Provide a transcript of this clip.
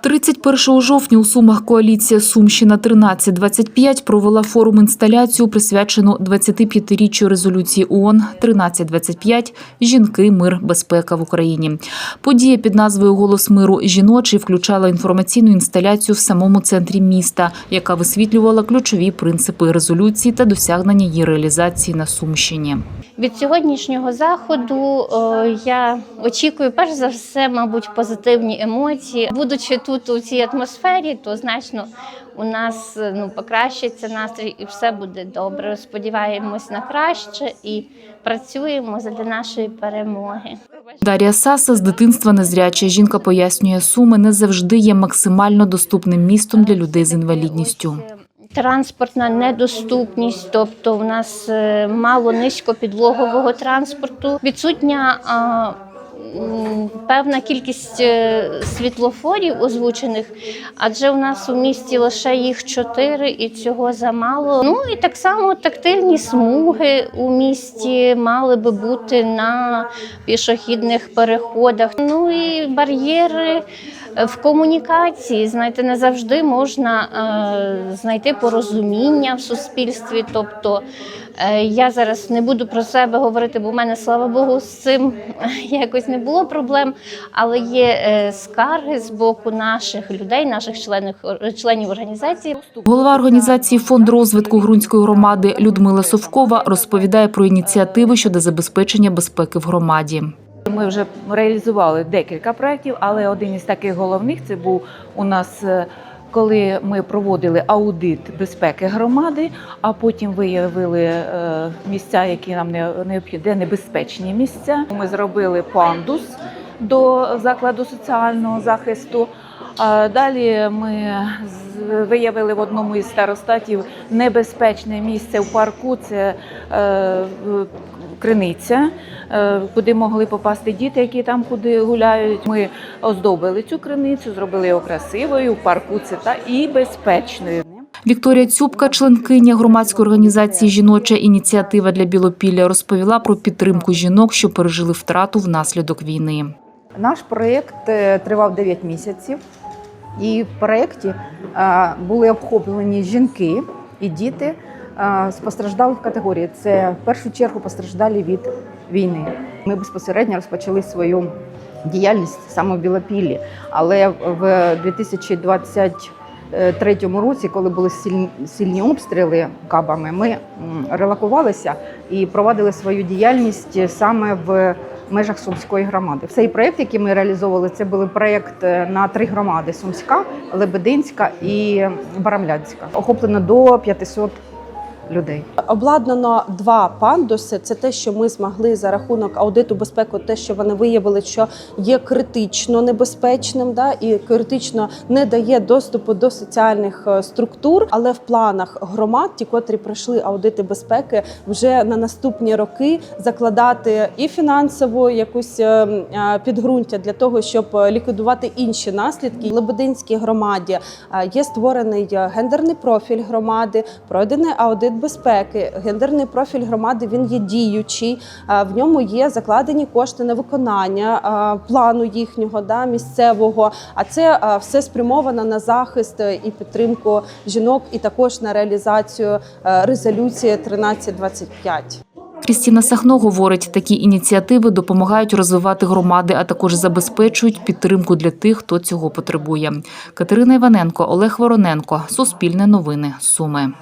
31 жовтня у Сумах коаліція Сумщина 1325 провела форум інсталяцію, присвячену 25-річчю резолюції ООН 1325 Жінки, мир, безпека в Україні. Подія під назвою Голос миру жіночий включала інформаційну інсталяцію в самому центрі міста, яка висвітлювала ключові принципи резолюції та досягнення її реалізації на Сумщині. Від сьогоднішнього заходу е, я очікую перш за все, мабуть, позитивні емоції. Будучи тут у цій атмосфері, то значно у нас е, ну покращиться настрій, і все буде добре. Сподіваємось на краще і працюємо для нашої перемоги. Дар'я Саса з дитинства незряча жінка пояснює, суми не завжди є максимально доступним містом для людей з інвалідністю. Транспортна недоступність, тобто в нас е, мало низькопідлогового транспорту, відсутня певна кількість е, світлофорів озвучених, адже у нас у місті лише їх чотири, і цього замало. Ну і так само тактильні смуги у місті мали би бути на пішохідних переходах. Ну і бар'єри. В комунікації, знаєте, не завжди можна е, знайти порозуміння в суспільстві. Тобто е, я зараз не буду про себе говорити, бо в мене, слава Богу, з цим якось не було проблем. Але є е, скарги з боку наших людей, наших членів, членів організації. Голова організації Фонд розвитку Грунської громади Людмила Совкова розповідає про ініціативи щодо забезпечення безпеки в громаді. Ми вже реалізували декілька проєктів, але один із таких головних це був у нас. е, Коли ми проводили аудит безпеки громади, а потім виявили е, місця, які нам необхідні, де небезпечні місця. Ми зробили пандус до закладу соціального захисту. А далі ми виявили в одному із старостатів небезпечне місце в парку. Це е, криниця, е, куди могли попасти діти, які там куди гуляють. Ми оздобили цю криницю, зробили його красивою в парку. Це та і безпечною. Вікторія Цюбка, членкиня громадської організації Жіноча ініціатива для Білопілля, розповіла про підтримку жінок, що пережили втрату внаслідок війни. Наш проєкт е, тривав 9 місяців, і в проєкті е, були обхоплені жінки і діти з постраждалих категорій. Це в першу чергу постраждалі від війни. Ми безпосередньо розпочали свою діяльність саме в Білопіллі, але в 2023 році, коли були сильні, обстріли кабами, ми м, релокувалися і провадили свою діяльність саме в межах Сумської громади. Цей проєкт, який ми реалізовували, це був проєкт е, на три громади: Сумська, Лебединська і Барамлянська. Охоплено до 500 людей. Обладнано два пандуси. Це те, що ми змогли за рахунок аудиту безпеки, те, що вони виявили, що є критично небезпечним, да і критично не дає доступу до соціальних е, структур. Але в планах громад, ті, котрі пройшли аудити безпеки, вже на наступні роки закладати і фінансову якусь е, е, підґрунтя для того, щоб ліквідувати інші наслідки. В Лебединській громаді є створений гендерний профіль громади, пройдений аудит безпеки. Гендерний профіль громади він є діючий. В ньому є закладені кошти на виконання плану їхнього да, місцевого. А це все спрямовано на захист і підтримку жінок, і також на реалізацію е, резолюції 1325. Крістіна Сахно говорить, такі ініціативи допомагають розвивати громади, а також забезпечують підтримку для тих, хто цього потребує. Катерина Іваненко, Олег Вороненко, Суспільне новини, Суми.